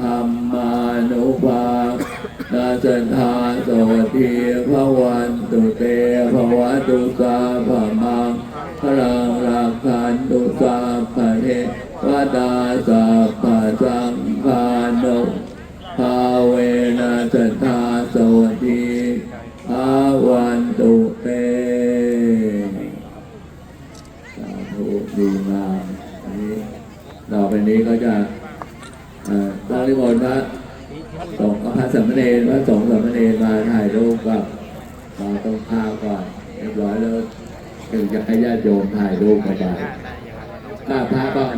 ธรรมานุภานาจันทาสวัสดีพระวันตุเตภวะตุสาภามังพลังรักขันตุสาภะเทวดาสัพพะสังฆานุภาเวนะจันทาสวัสดีภาวันตุเตสาธุดีมากอันนี้ต่อไปนี้ก็จะเอ่อต้องนิมนต์พระสงฆ์พระสามเณร พระสงฆ์สามเณรมาถ่ายรูปกับมาต้องข้าวก่อนเรียบร้อยแล้วถึงจะให้ญาติโยมถ่ายรูปกันไปกราพระก่อน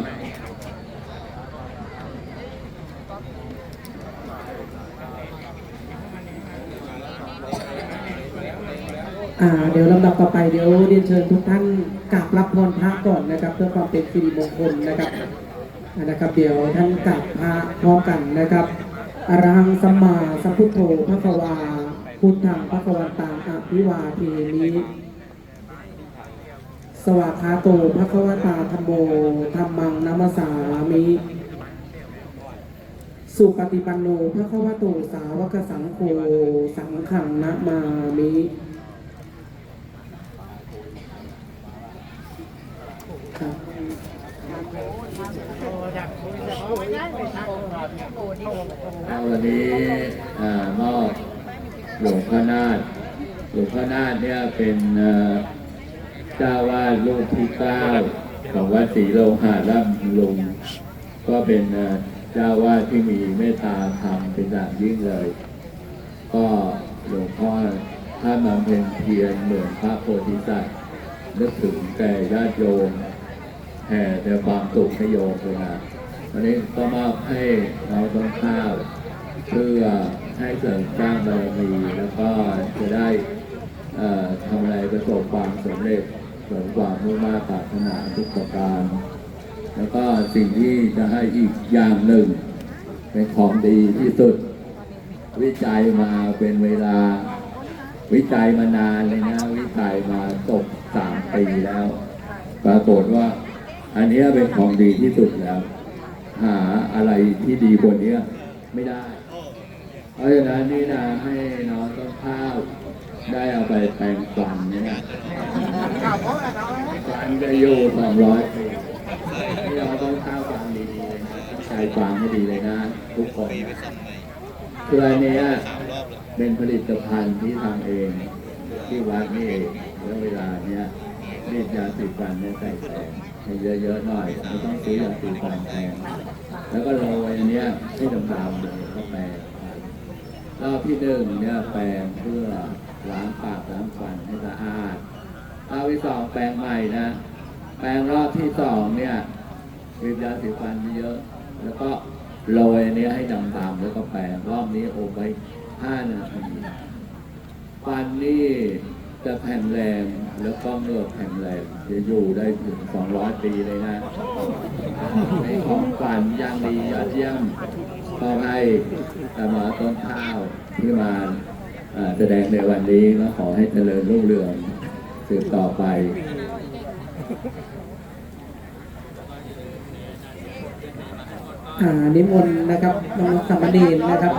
อ่าเดี๋ยวลำดับต่อไปเดี๋ยวเรียนเชิญทุกท่านกราบรับพรพระก่อนนะครับ เพื่อความเป็นสิริมงคลนะครับนะครับ เดี๋ยวท่านกราบพระพร้อมกันนะครับ อรหังสัมมาสัพพุทโธพระควา พุทธังพระควันตังอภิวาเทมิสวากขาโตพระควตาธรรมโมธรรมังนัมสสามิ สุปฏิปันโนพระควโตสาวกสังโฆสังขังนะมามิ ครับ เอา วันนี้อ่ามอบหลวงพ่อนาถหลวงพ่อนาถเนี่ยเป็นเจ้าวาดรูปที่เก้าของวัดศรีโลหะร่ำลุงก็เป็นเอ่อเจ้าวาดที่มีเมตตาธรรมเป็นอย่างยิ่งเลย ก็หลวงพ่อท่านบำเพ็ญเพียรเหมือนพระโพธิสัตว์นึกถึงแก่ญาติโยม แผ่แต่ความสุขให้โยมเลยนะวันนี้ก็มอบให้เราต้นข้าวเพื่อให้เสริมสร้างบารมีแล้วก็จะได้ทำอะไรประสบความสำเร็จสมความมุ่งมา่ปรารถนาทุกประการ แล้วก็สิ่งที่จะให้อีกอย่างหนึ่ง เป็นของดีที่สุด วิจัยมาเป็นเวลา วิจัยมานานเลยนะ วิจัยมาตกสามปีแล้ว ปรากฏว่า อันนี้เป็นของดีที่สุดแล้ว หาอะไรที่ดีกว่านี้ไม่ได้ เพราะฉะนั้นนี่นะให้น้องต้นข้าวได้เอาไปแปลงฟันเนี่ยฟันจะอยู่สองร้อยปีนี่เราต้องข้าวฟังดีๆเลยนะตั้ฟังให้ดีเลยนะทุกคนคืออันนี้เป็นผลิตภัณฑ์ที่ทำเอง ที่วัดนี่เองแล้วเวลาเนี้ยรีดยาสีฟันเนี่ยใส่แสง ให้เยอะๆหน่อยไม่ต้องซื้อยาสีฟันแพงแล้วก็โรยอันเนี้ยให้ดำๆเลยเข้าไปรอบที่หนึ่งเนี่ยแปรงเพื่อล้างปากล้างฟันให้สะอาดรอบที่สองแปรงใหม่นะ แปรงรอบที่สองเนี่ยรีบยาสีฟันเยอะแล้วก็โรยอันเนี้ยให้ดำๆแล้วก็แปรงรอบนี้อบไว้ห้านาทีฟันนี่ จะแข็งแรงแล้วก็เงือกแข็งแรงจะอยู่ได้ถึงสองร้อยปีเลยนะในของฝันย่างดียอดเยี่ยมก็ให้ตาหมอต้นข้าวที่มาแสดงในวันนี้ก็ขอให้เจริญรุ่งเรืองสืบต่อไปนิมนต์นะครับน้องสามเณรนะครับ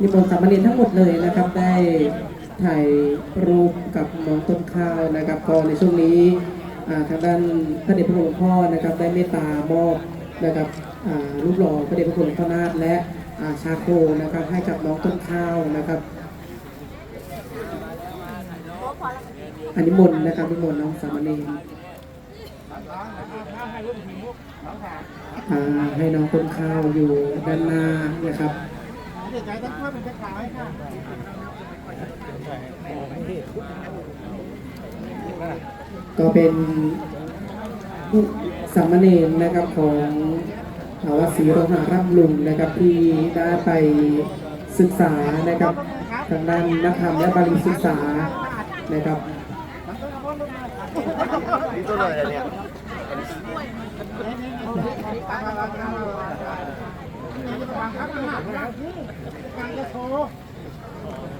นิมนต์สามเณรทั้งหมดเลยนะครับได้ ถ่ายรูปกับน้องต้นข้าวนะครับก็ในช่วงนี้ทางด้านพระเดชพระคุณหลวงพ่อนะครับได้เมตตามอบนะครับรูปหล่อพระเดชพระคุณหลวงพ่อนาถและาชาโคนะครับให้กับน้องต้นข้าวนะครับอันนิมนนะครับนิมนต์น้องสามเณรให้น้องต้นข้าวอยู่ด้านหน้านะครับ ก็เป็นสามเณรนะครับของวัดศรีโรหาร่ำลุงนะครับที่ได้ไปศึกษานะครับทางด้านนักธรรมและบาลีศึกษานะครับเ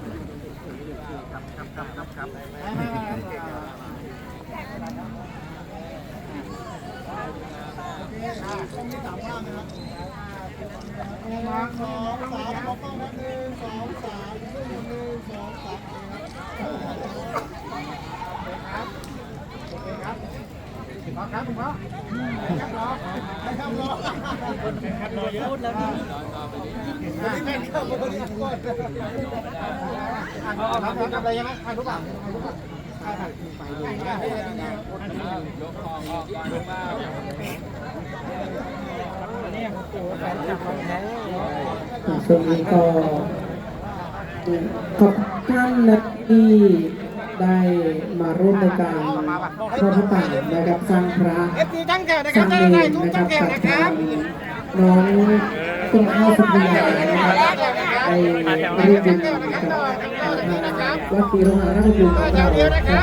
สองสามมองกล้องนะหนึ่งสองสามหนึ่งหนึ่งสองสามครับโอเคครับรอครับคุณพ่อครับรอครับรอครับรอเยอะพูดแล้วนี่แม่เข้ามาคนนี้ก่อนเอาครับทำอะไรยังไงถ่ายรูปอะถ่ายรูปอะถ่ายถ่ายไปเลยยกคอออกก่อนลงมาช่วงนี้ก็ขอบท่านนะที่ได้มาร่วมในการทอดพระป่านะครับสร้างพระเอฟซีตั้งแก่นะสครัร้าบงได้เมได้นทุกนะคตั้รังบแก่กับนะคทารับงน้องต้นข้าวสุพยานะครับได้ร่วมบุญกับทาง วัดศรีโรหาราชบุญของเราครับ